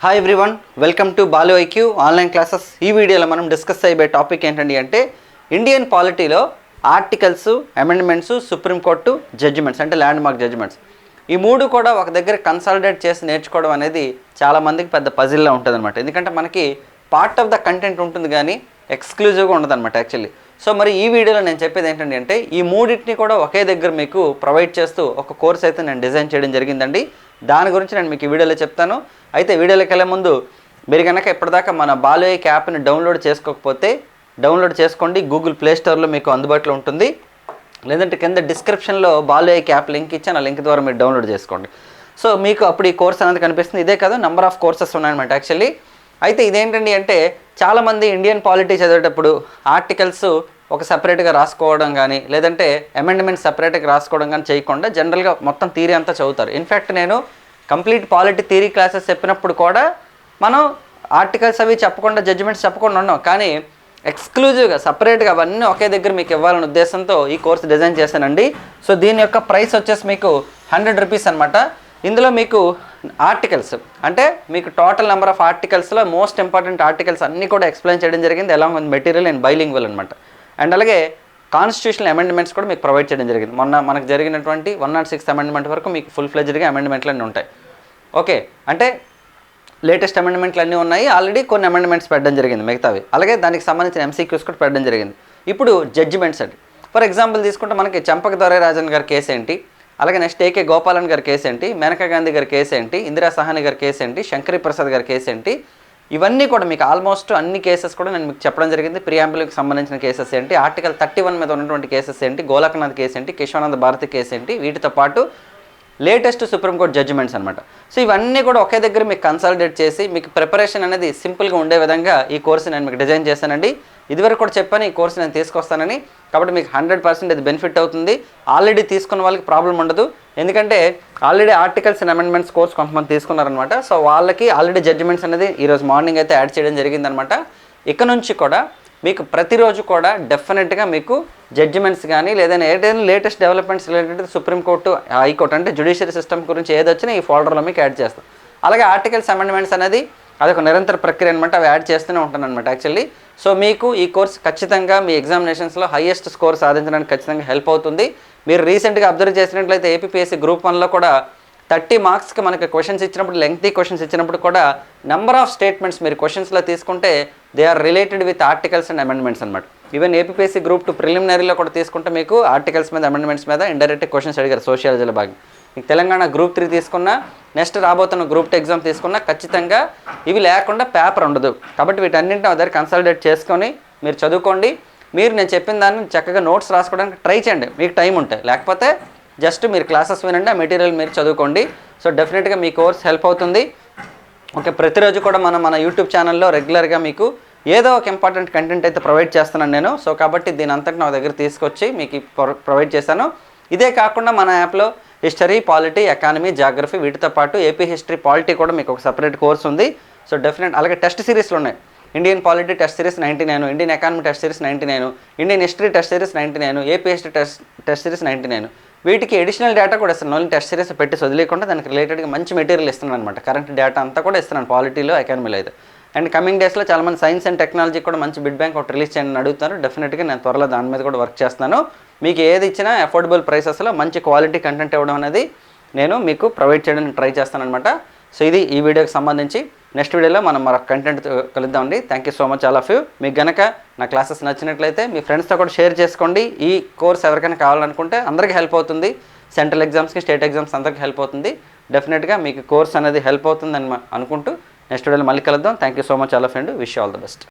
Hi everyone welcome to Balu IQ online classes ఈ వీడియోలో మనం డిస్కస్ అయ్యే టాపిక్ ఏంటండి అంటే Indian పాలిటీలో articles amendments supreme court judgments అంటే ల్యాండ్ మార్క్ జడ్జిమెంట్స్ ఈ మూడు కూడా ఒక దగ్గర కన్సాలిడేట్ చేసి నేర్చుకోవడం అనేది చాలామందికి పెద్ద పజిల్లా ఉంటుందన్నమాట. ఎందుకంటే మనకి పార్ట్ ఆఫ్ ద కంటెంట్ ఉంటుంది కానీ ఎక్స్క్లూజివ్గా ఉండదన్నమాట యాక్చువల్లీ సో మరి ఈ వీడియోలో నేను చెప్పేది ఏంటంటే అంటే ఈ మూడింటిని కూడా ఒకే దగ్గర మీకు ప్రొవైడ్ చేస్తూ ఒక కోర్స్ అయితే నేను డిజైన్ చేయడం జరిగిందండి. దాని గురించి నేను మీకు ఈ వీడియోలో చెప్తాను. అయితే వీడియోలోకి వెళ్ళే ముందు మీరు కనుక ఇప్పటిదాకా మన బాలోయిక్ యాప్ని డౌన్లోడ్ చేసుకోకపోతే డౌన్లోడ్ చేసుకోండి. గూగుల్ ప్లే స్టోర్లో మీకు అందుబాటులో ఉంటుంది. లేదంటే కింద డిస్క్రిప్షన్లో బాలోయిక్ యాప్ లింక్ ఇచ్చాను ఆ లింక్ ద్వారా మీరు డౌన్లోడ్ చేసుకోండి. సో మీకు అప్పుడు ఈ కోర్స్ అనేది కనిపిస్తుంది. ఇదే కాదు నెంబర్ ఆఫ్ కోర్సెస్ ఉన్నాయన్నమాట యాక్చువల్లీ అయితే ఇదేంటండి అంటే చాలామంది ఇండియన్ పాలిటీ చదివేటప్పుడు ఆర్టికల్స్ ఒక సపరేట్గా రాసుకోవడం కానీ లేదంటే అమెండ్మెంట్ సపరేట్గా రాసుకోవడం కానీ చేయకుండా జనరల్గా మొత్తం థీరీ అంతా చదువుతారు. ఇన్ఫ్యాక్ట్ నేను కంప్లీట్ పాలిటీ థీరీ క్లాసెస్ చెప్పినప్పుడు కూడా మనం ఆర్టికల్స్ అవి చెప్పకుండా జడ్జిమెంట్స్ చెప్పకుండా ఉన్నాం. కానీ ఎక్స్క్లూజివ్గా సపరేట్గా అవన్నీ ఒకే దగ్గర మీకు ఇవ్వాలనే ఉద్దేశంతో ఈ కోర్స్ డిజైన్ చేశానండి. సో దీని యొక్క ప్రైస్ వచ్చేసి మీకు హండ్రెడ్ రూపీస్ అనమాట ఇందులో మీకు ఆర్టికల్స్ అంటే మీకు టోటల్ నెంబర్ ఆఫ్ ఆర్టికల్స్లో మోస్ట్ ఇంపార్టెంట్ ఆర్టికల్స్ అన్నీ కూడా ఎక్స్ప్లెయిన్ చేయడం జరిగింది along with material and bilingual అనమాట అండ్ అలాగే కాన్స్టిట్యూషనల్ అమెండ్మెంట్స్ కూడా మీకు ప్రొవైడ్ చేయడం జరిగింది. మొన్న మనకు జరిగినటువంటి వన్ నాట్ సిక్స్ అమెండ్మెంట్ వరకు మీకు ఫుల్ ఫ్లెజ్డ్గా అమెండ్మెంట్లు అన్నీ ఉంటాయి. ఓకే అంటే లేటెస్ట్ అమెండ్మెంట్లు అన్నీ ఉన్నాయి. ఆల్రెడీ కొన్ని అమెండ్మెంట్స్ పెట్టడం జరిగింది మిగతావి. అలాగే దానికి సంబంధించిన ఎంసీక్యూస్ కూడా పెట్టడం జరిగింది. ఇప్పుడు జడ్జిమెంట్స్ అండి. ఫర్ ఎగ్జాంపుల్ తీసుకుంటే మనకి చంపక దొరై రాజన్ గారి కేసు ఏంటి? అలాగే నెక్స్ట్ ఏకే గోపాలన్ గారి కేసు ఏంటి? మేనకా గాంధీ గారి కేసు ఏంటి? ఇందిరా సహాని గారి కేసు ఏంటి? శంకరి ప్రసాద్ గారి కేసు ఏంటి? ఇవన్నీ కూడా మీకు ఆల్మోస్ట్ అన్ని కేసెస్ కూడా నేను మీకు చెప్పడం జరిగింది. ప్రియాంబుల్కి సంబంధించిన కేసెస్ ఏంటి? ఆర్టికల్ థర్టీ వన్ మీద ఉన్నటువంటి కేసెస్ ఏంటి? గోలకనాథ్ కేసు ఏంటి? కేశవానంద భారతి కేసు ఏంటి? వీటితో పాటు లేటెస్ట్ సుప్రీంకోర్టు జడ్జిమెంట్స్ అనమాట సో ఇవన్నీ కూడా ఒకే దగ్గర మీకు కన్సల్టేట్ చేసి మీకు ప్రిపరేషన్ అనేది సింపుల్గా ఉండే విధంగా ఈ కోర్సు నేను మీకు డిజైన్ చేశానండి. ఇదివరకు కూడా చెప్పాను ఈ కోర్సు నేను తీసుకొస్తానని. కాబట్టి మీకు హండ్రెడ్ పర్సెంట్ ఇది బెనిఫిట్ అవుతుంది. ఆల్రెడీ తీసుకున్న వాళ్ళకి ప్రాబ్లం ఉండదు. ఎందుకంటే already articles and amendments course కొంతమంది తీసుకున్నారనమాట సో వాళ్ళకి ఆల్రెడీ జడ్జిమెంట్స్ అనేది ఈరోజు మార్నింగ్ అయితే యాడ్ చేయడం జరిగిందనమాట ఇక నుంచి కూడా మీకు ప్రతిరోజు కూడా డెఫినెట్గా మీకు జడ్జిమెంట్స్ కానీ లేదంటే ఏదైనా latest developments related supreme court high court అంటే జ్యుడిషియరీ సిస్టమ్ గురించి ఏదొచ్చినా ఈ ఫోల్డర్లో మీకు యాడ్ చేస్తాం. అలాగే ఆర్టికల్స్ అమెండ్మెంట్స్ అనేది అదొక నిరంతర ప్రక్రియ అనమాట అవి యాడ్ చేస్తూనే ఉంటాను అనమాట యాక్చువల్లీ. సో మీకు ఈ కోర్స్ ఖచ్చితంగా మీ ఎగ్జామినేషన్స్లో హైయెస్ట్ స్కోర్ సాధించడానికి ఖచ్చితంగా హెల్ప్ అవుతుంది. మీరు రీసెంట్గా అబ్జర్వ్ చేసినట్లయితే ఏపీఎస్సీ గ్రూప్ వన్లో కూడా థర్టీ మార్క్స్కి మనకి క్వశ్చన్స్ ఇచ్చినప్పుడు లెంగ్తీ క్వశ్చన్స్ ఇచ్చినప్పుడు కూడా నెంబర్ ఆఫ్ స్టేట్మెంట్స్ మీరు క్వశ్చన్స్లో తీసుకుంటే they are related with articles and amendments అనమాట ఈవెన్ ఏపీఎస్సీ గ్రూప్ టూ ప్రిలిమినరీలో కూడా తీసుకుంటే మీకు ఆర్టికల్స్ మీద అమెండ్మెంట్స్ మీద ఇండైరెక్ట్ క్వశ్చన్స్ అడిగారు సోషియాలజీలో భాగం. మీకు తెలంగాణ గ్రూప్ త్రీ తీసుకున్నా నెక్స్ట్ రాబోతున్న గ్రూప్ టూ ఎగ్జామ్ తీసుకున్నా ఖచ్చితంగా ఇవి లేకుండా పేపర్ ఉండదు. కాబట్టి వీటన్నింటిని దగ్గర కన్సల్టేట్ చేసుకొని మీరు చదువుకోండి. మీరు నేను చెప్పిన దాన్ని చక్కగా నోట్స్ రాసుకోవడానికి ట్రై చేయండి. మీకు టైం ఉంటే. లేకపోతే జస్ట్ మీరు క్లాసెస్ వినండి ఆ మెటీరియల్ మీరు చదువుకోండి. సో డెఫినెట్గా మీ కోర్స్ హెల్ప్ అవుతుంది. ఓకే ప్రతిరోజు కూడా మనం మన యూట్యూబ్ ఛానల్లో రెగ్యులర్గా మీకు ఏదో ఒక ఇంపార్టెంట్ కంటెంట్ అయితే ప్రొవైడ్ చేస్తున్నాను నేను. సో కాబట్టి దీని అంతటి నా దగ్గర తీసుకొచ్చి మీకు ప్రొవైడ్ చేశాను. ఇదే కాకుండా మన యాప్లో హిస్టరీ పాలిటీ ఎకానమీ జాగ్రఫీ వీటితో పాటు ఏపీ హిస్టరీ పాలిటీ కూడా మీకు ఒక సపరేట్ కోర్స్ ఉంది. సో డెఫినెట్ అలాగే టెస్ట్ సిరీస్లు ఉన్నాయి. Indian polity test series ninety nine Indian economy test series ninety nine Indian history test series ninety nine AP history test test series ninety nine. వీటికి additional data కూడా ఇస్తున్నాను. Only test series పెట్టి వదిలేకుండా దానికి రిలేటెడ్గా మంచి material ఇస్తున్నాను అనమాట current data అంతా కూడా ఇస్తున్నాను పాలిటీలో ఎకానమీలో అయితే. అండ్ కమింగ్ డేస్లో చాలామంది సైన్స్ అండ్ టెక్నాలజీ కూడా మంచి బిడ్ బ్యాంక్ ఒకటి రిలీజ్ చేయండి అడుగుతారు అడుగుతున్నారు డెఫినెట్గా నేను త్వరలో దాని మీద కూడా వర్క్ చేస్తున్నాను. మీకు ఏది ఇచ్చినా అఫోర్డబుల్ ప్రైసెస్లో మంచి క్వాలిటీ కంటెంట్ ఇవ్వడం అనేది నేను మీకు ప్రొవైడ్ చేయడానికి ట్రై చేస్తానమాట సో ఇది ఈ వీడియోకి సంబంధించి. నెక్స్ట్ వీడియోలో మనం మరొక కంటెంట్ కలుద్దామండి thank you so much all of you మీకు గనక నా క్లాసెస్ నచ్చినట్లయితే మీ ఫ్రెండ్స్తో కూడా షేర్ చేసుకోండి. ఈ కోర్స్ ఎవరికైనా కావాలనుకుంటే అందరికీ హెల్ప్ అవుతుంది. సెంట్రల్ ఎగ్జామ్స్కి స్టేట్ ఎగ్జామ్స్ అందరికీ హెల్ప్ అవుతుంది. డెఫినెట్గా మీకు కోర్స్ అనేది హెల్ప్ అవుతుందని అనుకుంటూ నెక్స్ట్ వీడియోలో మళ్ళీ కలుద్దాం. Thank you so much all of and wish all the best